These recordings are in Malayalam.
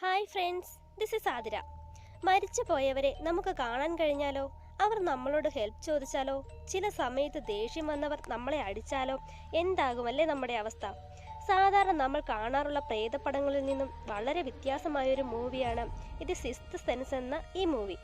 Hi friends this is Athira. മരിച്ചു പോയവരെ നമുക്ക് കാണാൻ കഴിഞ്ഞാലോ? അവർ നമ്മളോട് ഹെൽപ്പ് ചോദിച്ചാലോ? ചില സമയത്ത് ദേഷ്യം വന്നവർ നമ്മളെ അടിച്ചാലോ? എന്താകുമല്ലേ നമ്മുടെ അവസ്ഥ? സാധാരണ നമ്മൾ കാണാറുള്ള പ്രേതപടങ്ങളിൽ നിന്നും വളരെ വ്യത്യാസമായൊരു മൂവിയാണ്. ഇത് സിക്സ്ത് സെൻസ് എന്ന ഈ മൂവി.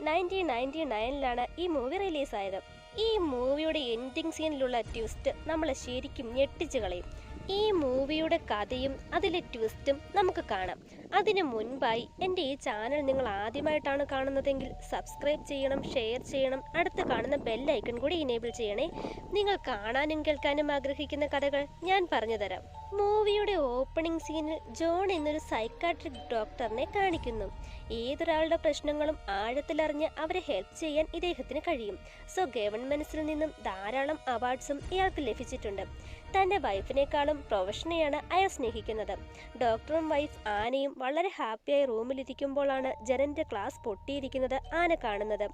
നയന്റീൻ നയന്റി നയനിലാണ് ഈ മൂവി റിലീസായത് ഈ മൂവിയുടെ എൻഡിങ് സീനിലുള്ള ട്വിസ്റ്റ് നമ്മളെ ശരിക്കും ഞെട്ടിച്ചു കളയും. ഈ മൂവിയുടെ കഥയും അതിലെ ട്വിസ്റ്റും നമുക്ക് കാണാം. അതിനു മുൻപായി എന്റെ ഈ ചാനൽ നിങ്ങൾ ആദ്യമായിട്ടാണ് കാണുന്നതെങ്കിൽ സബ്സ്ക്രൈബ് ചെയ്യണം ഷെയർ ചെയ്യണം അടുത്ത് കാണുന്ന ബെല്ലൈക്കൺ കൂടി ഇനേബിൾ ചെയ്യണേ. നിങ്ങൾ കാണാനും കേൾക്കാനും ആഗ്രഹിക്കുന്ന കഥകൾ ഞാൻ പറഞ്ഞു തരാം മൂവിയുടെ ഓപ്പണിംഗ് സീനിൽ ജോൺ എന്നൊരു സൈക്കാട്രിക് ഡോക്ടറിനെ കാണിക്കുന്നു. ഏതൊരാളുടെ പ്രശ്നങ്ങളും ആഴത്തിലറിഞ്ഞ് അവരെ ഹെൽപ്പ് ചെയ്യാൻ ഇദ്ദേഹത്തിന് കഴിയും. സോ ഗവൺമെന്റ്സിൽ നിന്നും ധാരാളം അവാർഡ്സും ഇയാൾക്ക് ലഭിച്ചിട്ടുണ്ട്. തന്റെ വൈഫിനേക്കാളും പ്രൊഫഷനെയാണ് അയാൾ സ്നേഹിക്കുന്നത്. ഡോക്ടറും വൈഫ് ആനയും വളരെ ഹാപ്പിയായി റൂമിലിരിക്കുമ്പോഴാണ് ജനന്റെ ക്ലാസ് പൊട്ടിയിരിക്കുന്നത് ആന കാണുന്നത്.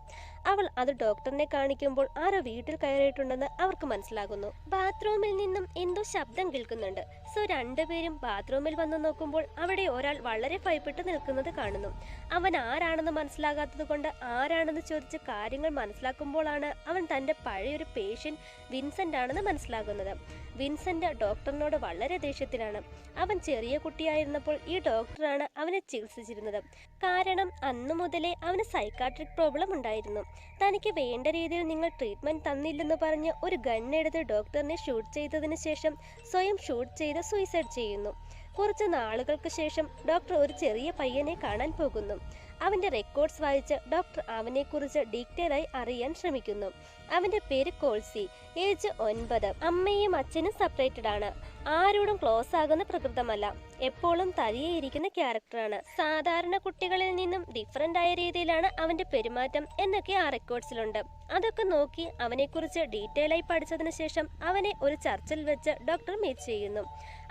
അവൾ അത് ഡോക്ടറിനെ കാണിക്കുമ്പോൾ ആരോ വീട്ടിൽ കയറിയിട്ടുണ്ടെന്ന് അവർക്ക് മനസ്സിലാകുന്നു. ബാത്റൂമിൽ നിന്നും എന്തോ ശബ്ദം കേൾക്കുന്നുണ്ട്. സോ രണ്ടുപേരും ബാത്റൂമിൽ വന്ന് നോക്കുമ്പോൾ അവിടെ ഒരാൾ വളരെ ഭയപ്പെട്ട് നിൽക്കുന്നത് കാണുന്നു. അവൻ ആരാണെന്ന് മനസ്സിലാകാത്തത് കൊണ്ട് ആരാണെന്ന് ചോദിച്ച് കാര്യങ്ങൾ മനസ്സിലാക്കുമ്പോഴാണ് അവൻ തന്റെ പഴയൊരു പേഷ്യൻ വിൻസെന്റ് ആണെന്ന് മനസ്സിലാകുന്നത്. വിൻസെന്റ് ഡോക്ടറിനോട് വളരെ ദേഷ്യത്തിലാണ്. അവൻ ചെറിയ കുട്ടിയായിരുന്നപ്പോൾ ഈ ഡോക്ടറാണ് അവനെ ചികിത്സിച്ചിരുന്നത്. കാരണം അന്നു മുതലേ അവന് സൈക്കാട്രിക് പ്രോബ്ലം ഉണ്ടായിരുന്നു. തനിക്ക് വേണ്ട രീതിയിൽ നിങ്ങൾ ട്രീറ്റ്മെന്റ് തന്നില്ലെന്ന് പറഞ്ഞ് ഒരു ഗണ്ണെടുത്ത് ഡോക്ടറിനെ ഷൂട്ട് ചെയ്തതിന് ശേഷം സ്വയം ഷൂട്ട് ചെയ്ത് സൂയിസൈഡ് ചെയ്യുന്നു. കുറച്ച് നാളുകൾക്ക് ശേഷം ഡോക്ടർ ഒരു ചെറിയ പയ്യനെ കാണാൻ പോകുന്നു. അവന്റെ റെക്കോർഡ്സ് വായിച്ച് ഡോക്ടർ അവനെക്കുറിച്ച് ഡീറ്റെയിൽ ആയി അറിയാൻ ശ്രമിക്കുന്നു. അവന്റെ പേര് കോൾസി ഏജ് ഒൻപത്. അമ്മയും അച്ഛനും സെപ്പറേറ്റഡ് ആണ്. ആരോടും ക്ലോസ് ആകുന്ന പ്രകൃതമല്ല. എപ്പോഴും തനിയെ ഇരിക്കുന്ന ക്യാരക്ടറാണ് സാധാരണ കുട്ടികളിൽ നിന്നും ഡിഫറെന്റ് ആയ രീതിയിലാണ് അവന്റെ പെരുമാറ്റം എന്നൊക്കെ ആ റെക്കോർഡ്സിലുണ്ട് അതൊക്കെ നോക്കി അവനെക്കുറിച്ച് ഡീറ്റെയിൽ ആയി പഠിച്ചതിന് ശേഷം അവനെ ഒരു ചർച്ചിൽ വെച്ച് ഡോക്ടർ മീറ്റ് ചെയ്യുന്നു.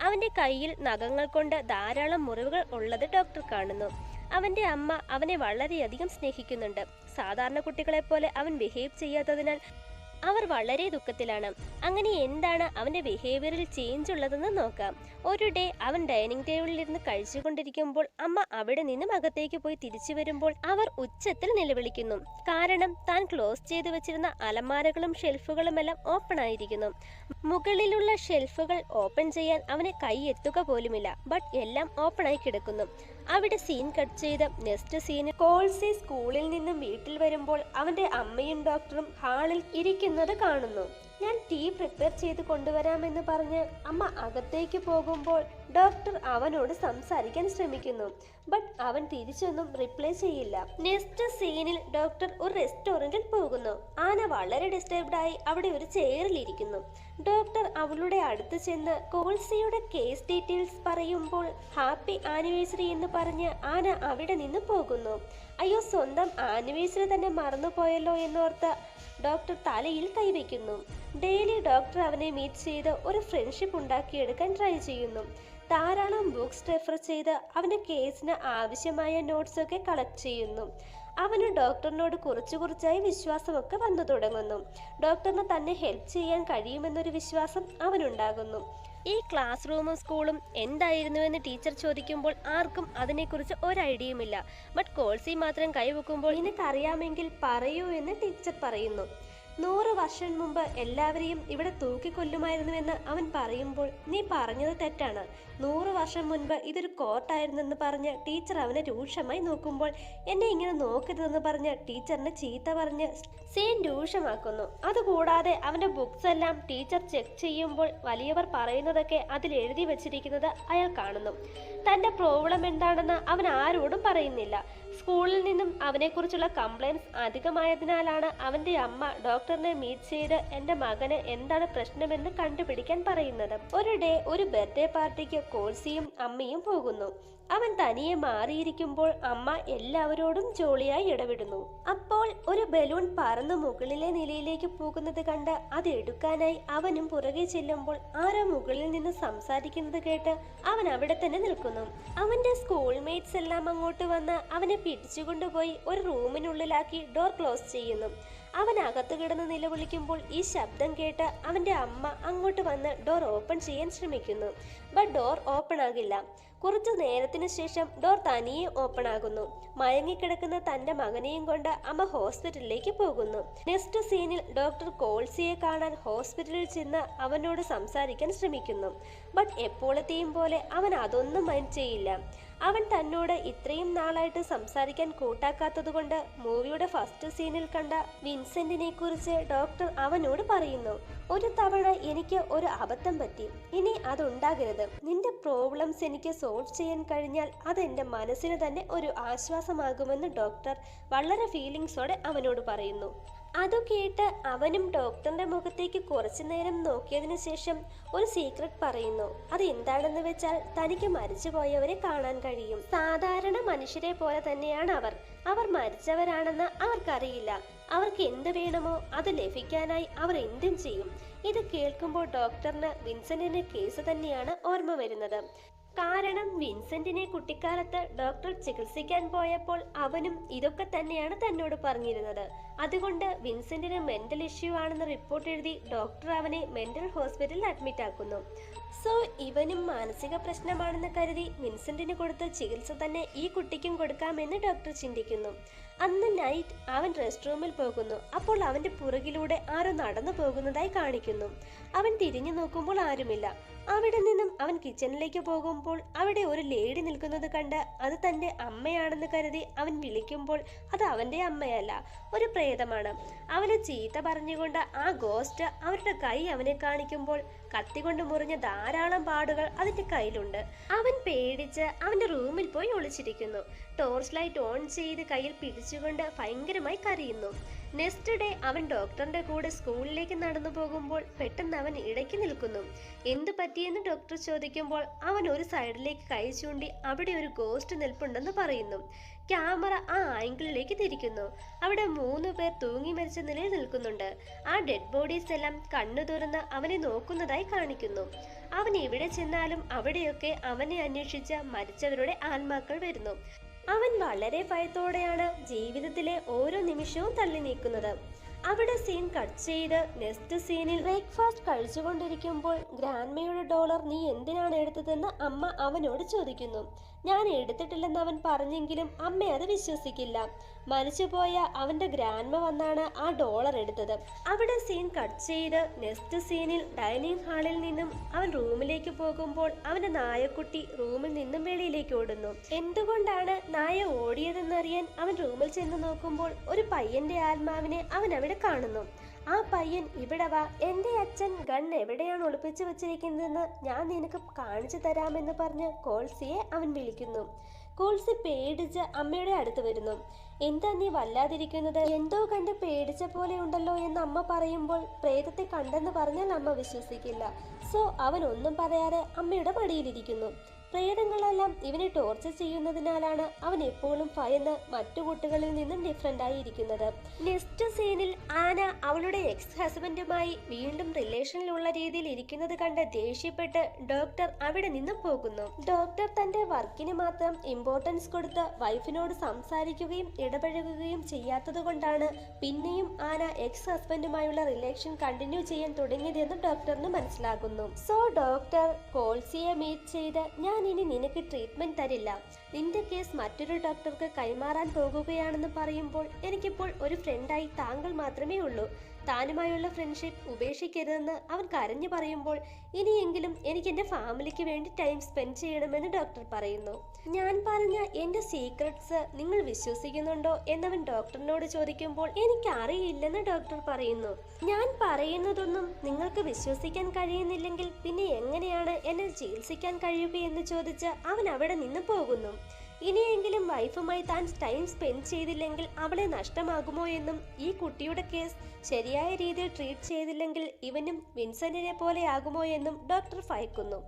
അവന്റെ കയ്യിൽ നഖങ്ങൾ കൊണ്ട് ധാരാളം മുറിവുകൾ ഉള്ളത് ഡോക്ടർ കാണുന്നു. അവന്റെ അമ്മ അവനെ വളരെയധികം സ്നേഹിക്കുന്നുണ്ട്. സാധാരണ കുട്ടികളെ പോലെ അവൻ ബിഹേവ് ചെയ്യാത്തതിനാൽ അവർ വളരെ ദുഃഖത്തിലാണ്. അങ്ങനെ എന്താണ് അവന്റെ ബിഹേവിയറിൽ ചേഞ്ച് ഉള്ളതെന്ന് നോക്കാം. ഒരു ഡേ അവൻ ഡൈനിങ് ടേബിളിൽ ഇരുന്ന് കഴിച്ചുകൊണ്ടിരിക്കുമ്പോൾ അമ്മ അവിടെ നിന്നും അകത്തേക്ക് പോയി തിരിച്ചു വരുമ്പോൾ അവർ ഉച്ചത്തിൽ നിലവിളിക്കുന്നു. കാരണം താൻ ക്ലോസ് ചെയ്തു വെച്ചിരുന്ന അലമാരകളും ഷെൽഫുകളും എല്ലാം ഓപ്പൺ ആയിരിക്കുന്നു. മുകളിലുള്ള ഷെൽഫുകൾ ഓപ്പൺ ചെയ്യാൻ അവന് കൈ എത്തുക പോലുമില്ല. ബട്ട് എല്ലാം ഓപ്പൺ ആയി കിടക്കുന്നു. അവിടെ സീൻ കട്ട് ചെയ്ത നെക്സ്റ്റ് സീന് കോൾസി സ്കൂളിൽ നിന്നും വീട്ടിൽ വരുമ്പോൾ അവന്റെ അമ്മയും ഡോക്ടറും ഹാളിൽ ഇരിക്കുന്നത് കാണുന്നു. ഞാൻ ടീ പ്രിപ്പയർ ചെയ്ത് കൊണ്ടുവരാമെന്ന് പറഞ്ഞ് അമ്മ അകത്തേക്ക് പോകുമ്പോൾ ഡോക്ടർ അവനോട് സംസാരിക്കാൻ ശ്രമിക്കുന്നു. ബട്ട് അവൻ തിരിച്ചൊന്നും റിപ്ലൈ ചെയ്യില്ല. നെക്സ്റ്റ് സീനിൽ ഡോക്ടർ ഒരു റെസ്റ്റോറന്റിൽ പോകുന്നു. ആന വളരെ ഡിസ്റ്റർബ്ഡ് ആയി അവിടെ ഒരു ചെയറിൽ ഇരിക്കുന്നു. ഡോക്ടർ അവളുടെ അടുത്ത് ചെന്ന് കോൾസിയുടെ കേസ് ഡീറ്റെയിൽസ് പറയുമ്പോൾ ഹാപ്പി ആനിവേഴ്സറി എന്ന് പറഞ്ഞ് ആന അവിടെ നിന്ന് പോകുന്നു. അയ്യോ സ്വന്തം ആനിവേഴ്സറി തന്നെ മറന്നുപോയല്ലോ എന്നോർത്ത് ഡോക്ടർ തലയിൽ കൈവയ്ക്കുന്നു ഡെയിലി ഡോക്ടർ അവനെ മീറ്റ് ചെയ്ത് ഒരു ഫ്രണ്ട്ഷിപ്പ് ഉണ്ടാക്കിയെടുക്കാൻ ട്രൈ ചെയ്യുന്നു. ധാരാളം ബുക്സ് റെഫർ ചെയ്ത് അവന്റെ കേസിന് ആവശ്യമായ നോട്ട്സൊക്കെ കളക്ട് ചെയ്യുന്നു. അവന് ഡോക്ടറിനോട് കുറച്ചു കുറച്ചായി വിശ്വാസമൊക്കെ വന്നു തുടങ്ങുന്നു. ഡോക്ടറിന് തന്നെ ഹെൽപ്പ് ചെയ്യാൻ കഴിയുമെന്നൊരു വിശ്വാസം അവനുണ്ടാകുന്നു. ഈ ക്ലാസ് റൂമും സ്കൂളും എന്തായിരുന്നുവെന്ന് ടീച്ചർ ചോദിക്കുമ്പോൾ ആർക്കും അതിനെക്കുറിച്ച് ഒരു ഐഡിയയുമില്ല ബട്ട് കോൾസി മാത്രം കൈവെക്കുമ്പോൾ നിനക്കറിയാമെങ്കിൽ പറയൂ എന്ന് ടീച്ചർ പറയുന്നു. നൂറ് വർഷം മുമ്പ് എല്ലാവരെയും ഇവിടെ തൂക്കിക്കൊല്ലുമായിരുന്നുവെന്ന് അവൻ പറയുമ്പോൾ നീ പറഞ്ഞത് തെറ്റാണ്. നൂറ് വർഷം മുൻപ് ഇതൊരു കോർട്ടായിരുന്നെന്ന് പറഞ്ഞ് ടീച്ചർ അവനെ രൂക്ഷമായി നോക്കുമ്പോൾ എന്നെ ഇങ്ങനെ നോക്കരുതെന്ന് പറഞ്ഞ് ടീച്ചറിനെ ചീത്ത പറഞ്ഞ് സീൻ രൂക്ഷമാക്കുന്നു. അതുകൂടാതെ അവന്റെ ബുക്സ് എല്ലാം ടീച്ചർ ചെക്ക് ചെയ്യുമ്പോൾ വലിയവർ പറയുന്നതൊക്കെ അതിൽ എഴുതി വെച്ചിരിക്കുന്നത് അയാൾ കാണുന്നു. തന്റെ പ്രോബ്ലം എന്താണെന്ന് അവൻ ആരോടും പറയുന്നില്ല. സ്കൂളിൽ നിന്നും അവനെക്കുറിച്ചുള്ള കംപ്ലൈൻസ് അധികമായതിനാലാണ് അവന്റെ അമ്മ ഡോക്ടറിനെ മീറ്റ് ചെയ്ത് എന്റെ മകന് എന്താണ് പ്രശ്നമെന്ന് കണ്ടുപിടിക്കാൻ പറയുന്നത്? ഒരു ഡേ ഒരു ബർത്ത്ഡേ പാർട്ടിക്ക് കോഴ്സിയും അമ്മയും പോകുന്നു. അവൻ തനിയെ മാറിയിരിക്കുമ്പോൾ അമ്മ എല്ലാവരോടും ജോളിയായി ഇടപെടുന്നു. അപ്പോൾ ഒരു ബലൂൺ പറന്ന് മുകളിലെ നിലയിലേക്ക് പോകുന്നത് കണ്ട് അത് എടുക്കാനായി അവനും പുറകെ ചെല്ലുമ്പോൾ ആരോ മുകളിൽ നിന്ന് സംസാരിക്കുന്നത് കേട്ട് അവൻ അവിടെ തന്നെ നിൽക്കുന്നു. അവന്റെ സ്കൂൾ മേറ്റ്സ് എല്ലാം അങ്ങോട്ട് വന്ന് അവനെ പിടിച്ചുകൊണ്ടുപോയി ഒരു റൂമിനുള്ളിലാക്കി ഡോർ ക്ലോസ് ചെയ്യുന്നു. അവൻ അകത്ത് കിടന്ന് നിലവിളിക്കുമ്പോൾ ഈ ശബ്ദം കേട്ട് അവന്റെ അമ്മ അങ്ങോട്ട് വന്ന് ഡോർ ഓപ്പൺ ചെയ്യാൻ ശ്രമിക്കുന്നു. ബട്ട് ഡോർ ഓപ്പൺ ആകില്ല. കുറച്ചു നേരത്തിനു ശേഷം ഡോർ തനിയെ ഓപ്പൺ ആകുന്നു. മയങ്ങിക്കിടക്കുന്ന തന്റെ മകനെയും കൊണ്ട് അമ്മ ഹോസ്പിറ്റലിലേക്ക് പോകുന്നു. നെക്സ്റ്റ് സീനിൽ ഡോക്ടർ കോൾസിയെ കാണാൻ ഹോസ്പിറ്റലിൽ ചെന്ന് അവനോട് സംസാരിക്കാൻ ശ്രമിക്കുന്നു. ബട്ട് എപ്പോഴത്തെയും പോലെ അവൻ അതൊന്നും മൈൻഡ് ചെയ്യില്ല. അവൻ തന്നോട് ഇത്രയും നാളായിട്ട് സംസാരിക്കാൻ കൂട്ടാക്കാത്തതുകൊണ്ട് മൂവിയുടെ ഫസ്റ്റ് സീനിൽ കണ്ട വിൻസെന്റിനെ കുറിച്ച് ഡോക്ടർ അവനോട് പറയുന്നു ഒരു തവണ എനിക്ക് ഒരു അബദ്ധം പറ്റി. ഇനി അതുണ്ടാകരുത്. നിന്റെ പ്രോബ്ലംസ് എനിക്ക് സോൾവ് ചെയ്യാൻ കഴിഞ്ഞാൽ അത് എന്റെ മനസ്സിന് തന്നെ ഒരു ആശ്വാസമാകുമെന്ന് ഡോക്ടർ വളരെ ഫീലിങ്സോടെ അവനോട് പറയുന്നു. അതു കേട്ട് അവനും ഡോക്ടറിന്റെ മുഖത്തേക്ക് കുറച്ചു നേരം നോക്കിയതിനു ശേഷം ഒരു സീക്രട്ട് പറയുന്നു. അത് എന്താണെന്ന് വെച്ചാൽ തനിക്ക് മരിച്ചുപോയവരെ കാണാൻ കഴിയും. സാധാരണ മനുഷ്യരെ പോലെ തന്നെയാണ് അവർ. അവർ മരിച്ചവരാണെന്ന് അവർക്കറിയില്ല. അവർക്ക് എന്ത് വേണമോ അത് ലഭിക്കാനായി അവർ എന്തും ചെയ്യും. ഇത് കേൾക്കുമ്പോൾ ഡോക്ടറിന് വിൻസെന്റിന്റെ കേസ് തന്നെയാണ് ഓർമ്മ വരുന്നത്. കാരണം വിൻസെന്റിനെ കുട്ടിക്കാലത്ത് ഡോക്ടർ ചികിത്സിക്കാൻ പോയപ്പോൾ അവനും ഇതൊക്കെ തന്നെയാണ് തന്നോട് പറഞ്ഞിരുന്നത്. അതുകൊണ്ട് വിൻസെന്റിന് മെന്റൽ ഇഷ്യൂ ആണെന്ന് റിപ്പോർട്ട് എഴുതി ഡോക്ടർ അവനെ മെന്റൽ ഹോസ്പിറ്റലിൽ അഡ്മിറ്റ് ആക്കുന്നു. സോ ഇവനും മാനസിക പ്രശ്നമാണെന്ന് കരുതി വിൻസെന്റിന് കൊടുത്ത ചികിത്സ തന്നെ ഈ കുട്ടിക്കും കൊടുക്കാമെന്ന് ഡോക്ടർ ചിന്തിക്കുന്നു. അന്ന് നൈറ്റ് അവൻ റെസ്റ്റ് റൂമിൽ പോകുന്നു. അപ്പോൾ അവന്റെ പുറകിലൂടെ ആരോ നടന്നു പോകുന്നതായി കാണിക്കുന്നു. അവൻ തിരിഞ്ഞു നോക്കുമ്പോൾ ആരുമില്ല. അവിടെ നിന്നും അവൻ കിച്ചണിലേക്ക് പോകുമ്പോൾ അവിടെ ഒരു ലേഡി നിൽക്കുന്നത് കണ്ട് അത് തന്റെ അമ്മയാണെന്ന് കരുതി അവൻ വിളിക്കുമ്പോൾ അത് അവന്റെ അമ്മയല്ല. ഒരു പ്രേതമാണ്. അവനെ ചീത്ത പറഞ്ഞുകൊണ്ട് ആ ഗോസ്റ്റ് അവരുടെ കൈ അവനെ കാണിക്കുമ്പോൾ കത്തികൊണ്ട് മുറിഞ്ഞ ധാരാളം പാടുകൾ അതിന്റെ കയ്യിലുണ്ട്. അവൻ പേടിച്ച് അവന്റെ റൂമിൽ പോയി ഒളിച്ചിരിക്കുന്നു. ടോർച്ച് ലൈറ്റ് ഓൺ ചെയ്ത് കയ്യിൽ പിടിച്ചുകൊണ്ട് ഭയങ്കരമായി കരയുന്നു. നെക്സ്റ്റ് ഡേ അവൻ ഡോക്ടറിന്റെ കൂടെ സ്കൂളിലേക്ക് നടന്നു പോകുമ്പോൾ പെട്ടെന്ന് അവൻ ഇടയ്ക്ക് നിൽക്കുന്നു. എന്തു പറ്റിയെന്ന് ഡോക്ടർ ചോദിക്കുമ്പോൾ അവൻ ഒരു സൈഡിലേക്ക് കൈ ചൂണ്ടി അവിടെ ഒരു ഗോസ്റ്റ് നിൽപ്പുണ്ടെന്ന് പറയുന്നു. ക്യാമറ ആ ആംഗിളിലേക്ക് തിരിക്കുന്നു. അവിടെ മൂന്ന് പേർ തൂങ്ങി മരിച്ച നിലയിൽ നിൽക്കുന്നുണ്ട്. ആ ഡെഡ് ബോഡീസ് എല്ലാം കണ്ണു തുറന്ന് അവനെ നോക്കുന്നതായി കാണിക്കുന്നു. അവൻ എവിടെ ചെന്നാലും അവിടെയൊക്കെ അവനെ അന്വേഷിച്ച മരിച്ചവരുടെ ആത്മാക്കൾ വരുന്നു. അവൻ വളരെ ഭയത്തോടെയാണ് ജീവിതത്തിലെ ഓരോ നിമിഷവും തള്ളി നീക്കുന്നത്. അവിടെ സീൻ കട്ട് ചെയ്ത് നെക്സ്റ്റ് സീനിൽ ബ്രേക്ക്ഫാസ്റ്റ് കഴിച്ചുകൊണ്ടിരിക്കുമ്പോൾ ഗ്രാൻഡ്മയുടെ ഡോളർ നീ എന്തിനാണ് എടുത്തതെന്ന് അമ്മ അവനോട് ചോദിക്കുന്നു. ഞാൻ എടുത്തിട്ടില്ലെന്ന് അവൻ പറഞ്ഞെങ്കിലും അമ്മ അത് വിശ്വസിക്കില്ല. മരിച്ചുപോയ അവന്റെ ഗ്രാൻഡ്മ വന്നാണ് ആ ഡോളർ എടുത്തത്. അവിടെ സീൻ കട്ട് ചെയ്ത് നെക്സ്റ്റ് സീനിൽ ഡൈനിങ് ഹാളിൽ നിന്നും അവൻ റൂമിലേക്ക് പോകുമ്പോൾ അവന്റെ നായക്കുട്ടി റൂമിൽ നിന്നും വെളിയിലേക്ക് ഓടുന്നു. എന്തുകൊണ്ടാണ് നായ ഓടിയതെന്നറിയാൻ അവൻ റൂമിൽ ചെന്ന് നോക്കുമ്പോൾ ഒരു പയ്യന്റെ ആത്മാവിനെ അവൻ അവിടെ കാണുന്നു. ആ പയ്യൻ ഇവിടെ വാ. എന്റെ അച്ഛൻ ഗൺ എവിടെയാണ് ഒളിപ്പിച്ചു വെച്ചിരിക്കുന്നതെന്ന് ഞാൻ നിനക്ക് കാണിച്ചു തരാമെന്ന് പറഞ്ഞ് കോൾസിയെ അവൻ വിളിക്കുന്നു. കോൾസി പേടിച്ച് അമ്മയുടെ അടുത്ത് വരുന്നു. എന്താ നീ വല്ലാതിരിക്കുന്നത്? എന്തോ കണ്ട് പേടിച്ച പോലെ ഉണ്ടല്ലോ എന്ന് അമ്മ പറയുമ്പോൾ പ്രേതത്തെ കണ്ടെന്ന് പറഞ്ഞാൽ അമ്മ വിശ്വസിക്കില്ല. സോ അവൻ ഒന്നും പറയാതെ അമ്മയുടെ മടിയിലിരിക്കുന്നു പ്രേതങ്ങളെല്ലാം ഇവനെ ടോർച്ചർ ചെയ്യുന്നതിനാലാണ് അവൻ എപ്പോഴും ഭയന്ന് മറ്റു കുട്ടികളിൽ നിന്നും ഡിഫറെന്റ് ആയിരിക്കുന്നത്. നെക്സ്റ്റ് സീനിൽ ആന അവളുടെ എക്സ് ഹസ്ബൻഡുമായി വീണ്ടും റിലേഷനിലുള്ള രീതിയിൽ ഇരിക്കുന്നത് കണ്ട് ദേഷ്യപ്പെട്ട് ഡോക്ടർ അവിടെ നിന്നും പോകുന്നു. ഡോക്ടർ തന്റെ വർക്കിന് മാത്രം ഇമ്പോർട്ടൻസ് കൊടുത്ത് വൈഫിനോട് സംസാരിക്കുകയും ഇടപഴകുകയും ചെയ്യാത്തത് കൊണ്ടാണ് പിന്നെയും ആന എക്സ് ഹസ്ബൻഡുമായുള്ള റിലേഷൻ കണ്ടിന്യൂ ചെയ്യാൻ തുടങ്ങിയതെന്നും ഡോക്ടറിന് മനസ്സിലാകുന്നു. സോ ഡോക്ടർ കോൾസിയെ മീറ്റ് ചെയ്ത് ഞാൻ ഇനി നിനക്ക് ട്രീറ്റ്മെന്റ് തരില്ല. നിന്റെ കേസ് മറ്റൊരു ഡോക്ടർക്ക് കൈമാറാൻ പോകുകയാണെന്ന് പറയുമ്പോൾ എനിക്കിപ്പോൾ ഒരു ഫ്രണ്ടായി താങ്കൾ മാത്രമേ ഉള്ളൂ. താനുമായുള്ള ഫ്രണ്ട്ഷിപ്പ് ഉപേക്ഷിക്കരുതെന്ന് അവൻ കരഞ്ഞു പറയുമ്പോൾ ഇനിയെങ്കിലും എനിക്ക് എന്റെ ഫാമിലിക്ക് വേണ്ടി ടൈം സ്പെൻഡ് ചെയ്യണമെന്ന് ഡോക്ടർ പറയുന്നു. ഞാൻ പറഞ്ഞ എന്റെ സീക്രട്സ് നിങ്ങൾ വിശ്വസിക്കുന്നുണ്ടോ എന്നവൻ ഡോക്ടറിനോട് ചോദിക്കുമ്പോൾ എനിക്ക് അറിയില്ലെന്ന് ഡോക്ടർ പറയുന്നു. ഞാൻ പറയുന്നതൊന്നും നിങ്ങൾക്ക് വിശ്വസിക്കാൻ കഴിയുന്നില്ലെങ്കിൽ പിന്നെ എങ്ങനെയാണ് എന്നെ ചികിത്സിക്കാൻ കഴിയുകയെന്ന് ചോദിച്ച് അവൻ അവിടെ നിന്ന് പോകുന്നു. ഇനിയെങ്കിലും വൈഫുമായി താൻ ടൈം സ്പെൻഡ് ചെയ്തില്ലെങ്കിൽ അവളെ നഷ്ടമാകുമോ എന്നും ഈ കുട്ടിയുടെ കേസ് ശരിയായ രീതിയിൽ ട്രീറ്റ് ചെയ്തില്ലെങ്കിൽ ഇവനും വിൻസെന്റിനെ പോലെ ആകുമോ എന്നും ഡോക്ടർ ഭയക്കുന്നു.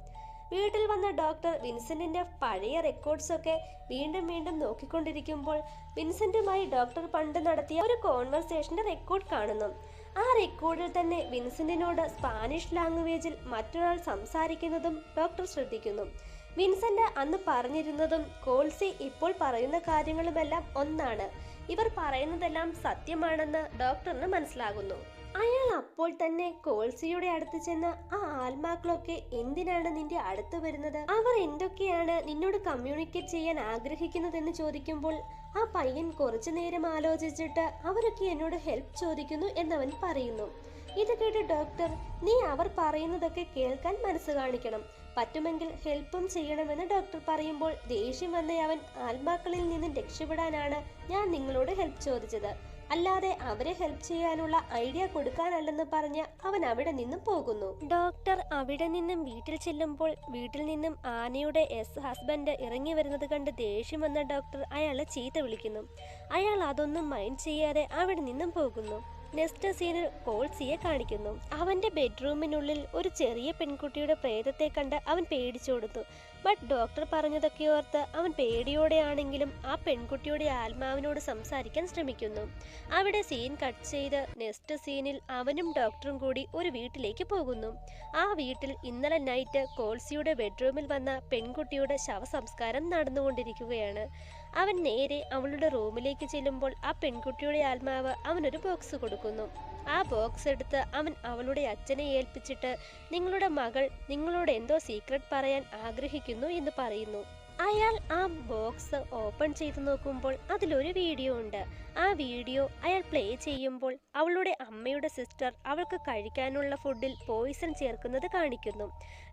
വീട്ടിൽ വന്ന ഡോക്ടർ വിൻസെന്റിന്റെ പഴയ റെക്കോർഡ്സ് ഒക്കെ വീണ്ടും വീണ്ടും നോക്കിക്കൊണ്ടിരിക്കുമ്പോൾ വിൻസെന്റുമായി ഡോക്ടർ പണ്ട് നടത്തിയ ഒരു കോൺവെർസേഷന്റെ റെക്കോർഡ് കാണുന്നു. ആ റെക്കോർഡിൽ തന്നെ വിൻസെന്റിനോട് സ്പാനിഷ് ലാംഗ്വേജിൽ മറ്റൊരാൾ സംസാരിക്കുന്നതും ഡോക്ടർ ശ്രദ്ധിക്കുന്നു. വിൻസെന്റ് അന്ന് പറഞ്ഞിരുന്നതും കോൾസി ഇപ്പോൾ പറയുന്ന കാര്യങ്ങളുമെല്ലാം ഒന്നാണ്. ഇവർ പറയുന്നതെല്ലാം സത്യമാണെന്ന് ഡോക്ടറിന് മനസ്സിലാകുന്നു. അയാൾ അപ്പോൾ തന്നെ കോൾസിയുടെ അടുത്ത് ചെന്ന് ആ ആത്മാക്കളൊക്കെ എന്തിനാണ് നിന്റെ അടുത്ത് വരുന്നത്? അവർ എന്തൊക്കെയാണ് നിന്നോട് കമ്മ്യൂണിക്കേറ്റ് ചെയ്യാൻ ആഗ്രഹിക്കുന്നതെന്ന് ചോദിക്കുമ്പോൾ ആ പയ്യൻ കുറച്ചു നേരം ആലോചിച്ചിട്ട് അവരൊക്കെ എന്നോട് ഹെൽപ്പ് ചോദിക്കുന്നു എന്നവൻ പറയുന്നു. ഇത് കേട്ട് ഡോക്ടർ നീ അവർ പറയുന്നതൊക്കെ കേൾക്കാൻ മനസ്സ് കാണിക്കണം. പറ്റുമെങ്കിൽ ഹെൽപ്പും ചെയ്യണമെന്ന് ഡോക്ടർ പറയുമ്പോൾ ദേഷ്യം വന്ന അവൻ ആത്മാക്കളിൽ നിന്നും രക്ഷപ്പെടാനാണ് ഞാൻ നിങ്ങളോട് ഹെൽപ്പ് ചോദിച്ചത്. അല്ലാതെ അവരെ ഹെൽപ്പ് ചെയ്യാനുള്ള ഐഡിയ കൊടുക്കാനല്ലെന്ന് പറഞ്ഞ് അവൻ അവിടെ നിന്നും പോകുന്നു. ഡോക്ടർ അവിടെ നിന്നും വീട്ടിൽ ചെല്ലുമ്പോൾ വീട്ടിൽ നിന്നും ആനയുടെ എസ് ഹസ്ബൻഡ് ഇറങ്ങി വരുന്നത് കണ്ട് ദേഷ്യം വന്ന ഡോക്ടർ അയാളെ ചീത്ത വിളിക്കുന്നു. അയാൾ അതൊന്നും മൈൻഡ് ചെയ്യാതെ അവിടെ നിന്നും പോകുന്നു. നെക്സ്റ്റ് സീനിൽ കോൾസിയെ കാണിക്കുന്നു. അവന്റെ ബെഡ്റൂമിനുള്ളിൽ ഒരു ചെറിയ പെൺകുട്ടിയുടെ പ്രേതത്തെ കണ്ട് അവൻ പേടിച്ചോടുന്നു ബട്ട് ഡോക്ടർ പറഞ്ഞതൊക്കെ ഓർത്ത് അവൻ പേടിയോടെയാണെങ്കിലും ആ പെൺകുട്ടിയുടെ ആത്മാവിനോട് സംസാരിക്കാൻ ശ്രമിക്കുന്നു. അവിടെ സീൻ കട്ട് ചെയ്ത് നെക്സ്റ്റ് സീനിൽ അവനും ഡോക്ടറും കൂടി ഒരു വീട്ടിലേക്ക് പോകുന്നു. ആ വീട്ടിൽ ഇന്നലെ നൈറ്റ് കോൾസിയുടെ ബെഡ്റൂമിൽ വന്ന പെൺകുട്ടിയുടെ ശവസംസ്കാരം നടന്നുകൊണ്ടിരിക്കുകയാണ്. അവൻ നേരെ അവളുടെ റൂമിലേക്ക് ചെല്ലുമ്പോൾ ആ പെൺകുട്ടിയുടെ ആത്മാവ് അവനൊരു ബോക്സ് കൊടുക്കുന്നു. ആ ബോക്സ് എടുത്ത് അവൻ അവളുടെ അച്ഛനെ ഏൽപ്പിച്ചിട്ട് നിങ്ങളുടെ മകൾ നിങ്ങളോട് എന്തോ സീക്രട്ട് പറയാൻ ആഗ്രഹിക്കുന്നു എന്ന് പറയുന്നു. അയാൾ ആ ബോക്സ് ഓപ്പൺ ചെയ്തു നോക്കുമ്പോൾ അതിലൊരു വീഡിയോ ഉണ്ട്. ആ വീഡിയോ അയാൾ പ്ലേ ചെയ്യുമ്പോൾ അവളുടെ അമ്മയുടെ സിസ്റ്റർ അവൾക്ക് കഴിക്കാനുള്ള ഫുഡിൽ പോയിസൺ ചേർക്കുന്നത് കാണിക്കുന്നു.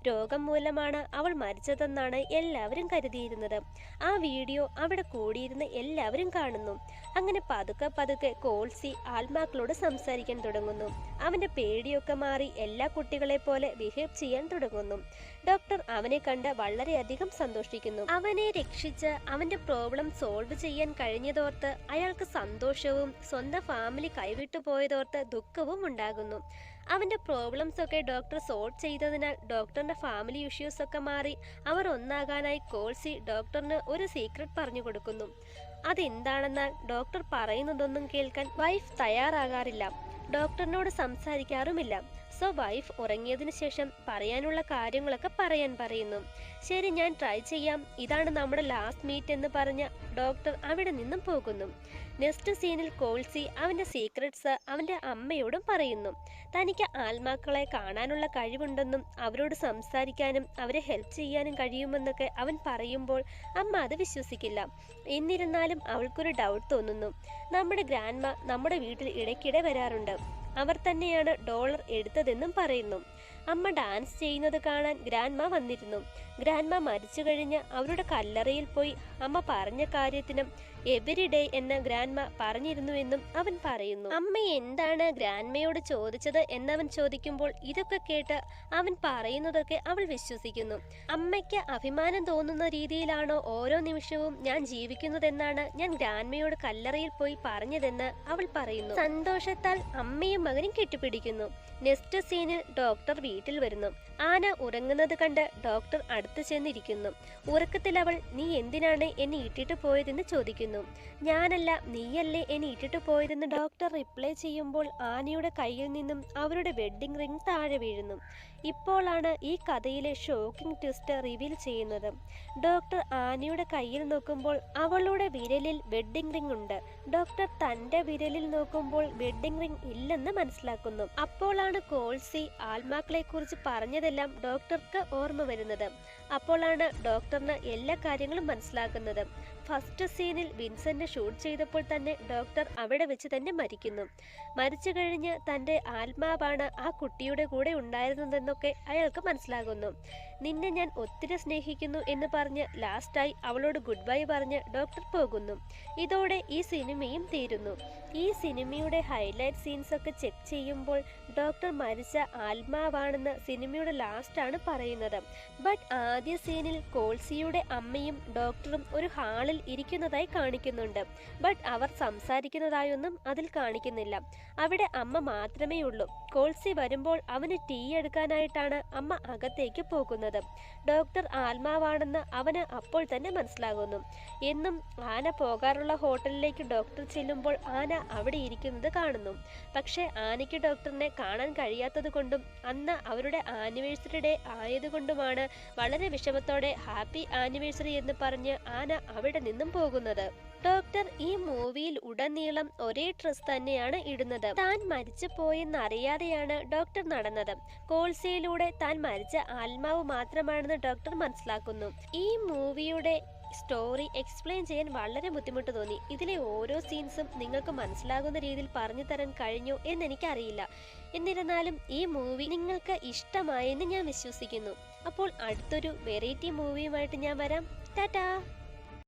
രോഗം മൂലമാണ് അവൾ മരിച്ചതെന്നാണ് എല്ലാവരും കരുതിയിരുന്നത്. ആ വീഡിയോ അവിടെ കൂടിയിരുന്ന് എല്ലാവരും കാണുന്നു. അങ്ങനെ പതുക്കെ പതുക്കെ കോൾസി ആത്മാക്കളോട് സംസാരിക്കാൻ തുടങ്ങുന്നു. അവന്റെ പേടിയൊക്കെ മാറി എല്ലാ കുട്ടികളെ പോലെ ബിഹേവ് ചെയ്യാൻ തുടങ്ങുന്നു. ഡോക്ടർ അവനെ കണ്ട് വളരെയധികം സന്തോഷിക്കുന്നു. അവനെ രക്ഷിച്ച് അവന്റെ പ്രോബ്ലം സോൾവ് ചെയ്യാൻ കഴിഞ്ഞതോർത്ത് അയാൾക്ക് സന്തോഷവും സ്വന്തം ഫാമിലി കൈവിട്ടു പോയതോർത്ത് ദുഃഖവും ഉണ്ടാകുന്നു. അവന്റെ പ്രോബ്ലംസ് ഒക്കെ ഡോക്ടർ സോൾവ് ചെയ്തതിനാൽ ഡോക്ടറിന്റെ ഫാമിലി ഇഷ്യൂസ് ഒക്കെ മാറി അവർ ഒന്നാകാനായി കോൾസി ഡോക്ടറിന് ഒരു സീക്രട്ട് പറഞ്ഞു കൊടുക്കുന്നു. അതെന്താണെന്നാൽ ഡോക്ടർ പറയുന്നതൊന്നും കേൾക്കാൻ വൈഫ് തയ്യാറാകാറില്ല. ഡോക്ടറിനോട് സംസാരിക്കാറുമില്ല. സോ വൈഫ് ഉറങ്ങിയതിന് ശേഷം പറയാനുള്ള കാര്യങ്ങളൊക്കെ പറയാൻ പറയുന്നു. ശരി ഞാൻ ട്രൈ ചെയ്യാം. ഇതാണ് നമ്മുടെ ലാസ്റ്റ് മീറ്റ് എന്ന് പറഞ്ഞ ഡോക്ടർ അവിടെ നിന്നും പോകുന്നു. നെക്സ്റ്റ് സീനിൽ കോൾസി അവന്റെ സീക്രട്സ് അവന്റെ അമ്മയോടും പറയുന്നു. തനിക്ക് ആത്മാക്കളെ കാണാനുള്ള കഴിവുണ്ടെന്നും അവരോട് സംസാരിക്കാനും അവരെ ഹെൽപ്പ് ചെയ്യാനും കഴിയുമെന്നൊക്കെ അവൻ പറയുമ്പോൾ അമ്മ അത് വിശ്വസിക്കില്ല. എന്നിരുന്നാലും അവൾക്കൊരു ഡൗട്ട് തോന്നുന്നു. നമ്മുടെ ഗ്രാൻഡ്മ നമ്മുടെ വീട്ടിൽ ഇടയ്ക്കിടെ വരാറുണ്ട്. അവർ തന്നെയാണ് ഡോളർ എടുത്തതെന്നും പറയുന്നു. അമ്മ ഡാൻസ് ചെയ്യുന്നത് കാണാൻ ഗ്രാൻഡ്മ വന്നിരുന്നു. ഗ്രാൻഡ്മ മരിച്ചു കഴിഞ്ഞ് അവരുടെ കല്ലറയിൽ പോയി. അമ്മ പറഞ്ഞ കാര്യത്തിനും എവരി ഡേ എന്ന ഗ്രാൻഡ്മ പറഞ്ഞിരുന്നുവെന്നും അവൻ പറയുന്നു. അമ്മ എന്താണ് ഗ്രാൻഡ്മയോട് ചോദിച്ചത് എന്നവൻ ചോദിക്കുമ്പോൾ ഇതൊക്കെ കേട്ട് അവൻ പറയുന്നതൊക്കെ അവൾ വിശ്വസിക്കുന്നു. അമ്മയ്ക്ക് അഭിമാനം തോന്നുന്ന രീതിയിലാണോ ഓരോ നിമിഷവും ഞാൻ ജീവിക്കുന്നതെന്നാണ് ഞാൻ ഗ്രാൻഡ്മയോട് കല്ലറയിൽ പോയി പറഞ്ഞതെന്ന് അവൾ പറയുന്നു. സന്തോഷത്താൽ അമ്മയും മകനും കെട്ടിപ്പിടിക്കുന്നു. നെക്സ്റ്റ് സീനിൽ ഡോക്ടർ വീട്ടിൽ വരുന്നു. ആന ഉറങ്ങുന്നത് കണ്ട് ഡോക്ടർ അടുത്ത് ചെന്നിരിക്കുന്നു. ഉറക്കത്തിൽ അവൾ നീ എന്തിനാണ് എന്നെ ഇട്ടിട്ട് പോയതെന്ന് ചോദിക്കുന്നു. ഞാനല്ല നീയല്ലേ എന്നെ ഇട്ടിട്ട് പോയതെന്ന് ഡോക്ടർ റിപ്ലൈ ചെയ്യുമ്പോൾ ആനയുടെ കയ്യിൽ നിന്നും അവരുടെ വെഡ്ഡിംഗ് റിംഗ് താഴെ വീഴുന്നു. ഇപ്പോഴാണ് ഈ കഥയിലെ ഷോക്കിംഗ് ട്വിസ്റ്റ് റിവീൽ ചെയ്യുന്നത്. ഡോക്ടർ ആനയുടെ കയ്യിൽ നോക്കുമ്പോൾ അവളുടെ വിരലിൽ വെഡ്ഡിംഗ് റിംഗ് ഉണ്ട്. ഡോക്ടർ തന്റെ വിരലിൽ നോക്കുമ്പോൾ വെഡ്ഡിംഗ് റിംഗ് ഇല്ലെന്ന് മനസ്സിലാക്കുന്നു. അപ്പോഴാണ് കോൾസി ആത്മാക്കളെ കുറിച്ച് പറഞ്ഞതെല്ലാം ഡോക്ടർക്ക് ഓർമ്മ വരുന്നത്. അപ്പോഴാണ് ഡോക്ടറിന് എല്ലാ കാര്യങ്ങളും മനസ്സിലാക്കുന്നത്. ഫസ്റ്റ് സീനിൽ വിൻസെന്റ് ഷൂട്ട് ചെയ്തപ്പോൾ തന്നെ ഡോക്ടർ അവിടെ വെച്ച് തന്നെ മരിക്കുന്നു. മരിച്ചു കഴിഞ്ഞ് തന്റെ ആത്മാവാണ് ആ കുട്ടിയുടെ കൂടെ ഉണ്ടായിരുന്നതെന്നൊക്കെ അയാൾക്ക് മനസ്സിലാകുന്നു. നിന്നെ ഞാൻ ഒത്തിരി സ്നേഹിക്കുന്നു എന്ന് പറഞ്ഞ് ലാസ്റ്റായി അവളോട് ഗുഡ് ബൈ പറഞ്ഞ് ഡോക്ടർ പോകുന്നു. ഇതോടെ ഈ സിനിമയും തീരുന്നു. ഈ സിനിമയുടെ ഹൈലൈറ്റ് സീൻസ് ഒക്കെ ചെക്ക് ചെയ്യുമ്പോൾ ഡോക്ടർ മരിച്ച ആത്മാവാണെന്ന് സിനിമയുടെ ലാസ്റ്റാണ് പറയുന്നത്. ബട്ട് ആദ്യ സീനിൽ കോൾസിയുടെ അമ്മയും ഡോക്ടറും ഒരു ഹാളിൽ ഇരിക്കുന്നതായി കാണിക്കുന്നുണ്ട്. ബട്ട് അവർ സംസാരിക്കുന്നതായൊന്നും അതിൽ കാണിക്കുന്നില്ല. അവിടെ അമ്മ മാത്രമേ ഉള്ളൂ. കോൾസി വരുമ്പോൾ അവന് ടീ എടുക്കാനായിട്ടാണ് അമ്മ അകത്തേക്ക് പോകുന്നത്. ഡോക്ടർ ആത്മാവാണെന്ന് അവന് അപ്പോൾ തന്നെ മനസ്സിലാകുന്നു. എന്നും ആന പോകാറുള്ള ഹോട്ടലിലേക്ക് ഡോക്ടർ ചെല്ലുമ്പോൾ ആന അവിടെ ഇരിക്കുന്നത് കാണുന്നു. പക്ഷേ ആനയ്ക്ക് ഡോക്ടറിനെ കാണാൻ കഴിയാത്തത് കൊണ്ടും അന്ന് അവരുടെ ആനിവേഴ്സറി ഡേ ആയതുകൊണ്ടുമാണ് വളരെ വിഷമത്തോടെ ഹാപ്പി ആനിവേഴ്സറി എന്ന് പറഞ്ഞ് ആന അവിടെ നിന്നും പോകുന്നത്. ഡോക്ടർ ഈ മൂവിയിൽ ഉടനീളം ഒരേ ഡ്രസ് തന്നെയാണ് ഇടുന്നത്. താൻ മരിച്ചു പോയെന്ന് അറിയാതെയാണ് ഡോക്ടർ നടന്നത്. കോൾസയിലൂടെ താൻ മരിച്ച ആത്മാവ് മാത്രമാണെന്ന് ഡോക്ടർ മനസ്സിലാക്കുന്നു. ഈ മൂവിയുടെ സ്റ്റോറി എക്സ്പ്ലെയിൻ ചെയ്യാൻ വളരെ ബുദ്ധിമുട്ട് തോന്നി. ഇതിലെ ഓരോ സീൻസും നിങ്ങൾക്ക് മനസ്സിലാകുന്ന രീതിയിൽ പറഞ്ഞു തരാൻ കഴിഞ്ഞു എന്നെനിക്കറിയില്ല. എന്നിരുന്നാലും ഈ മൂവി നിങ്ങൾക്ക് ഇഷ്ടമായെന്ന് ഞാൻ വിശ്വസിക്കുന്നു. അപ്പോൾ അടുത്തൊരു വെറൈറ്റി മൂവിയുമായിട്ട് ഞാൻ വരാം. ടാറ്റാ!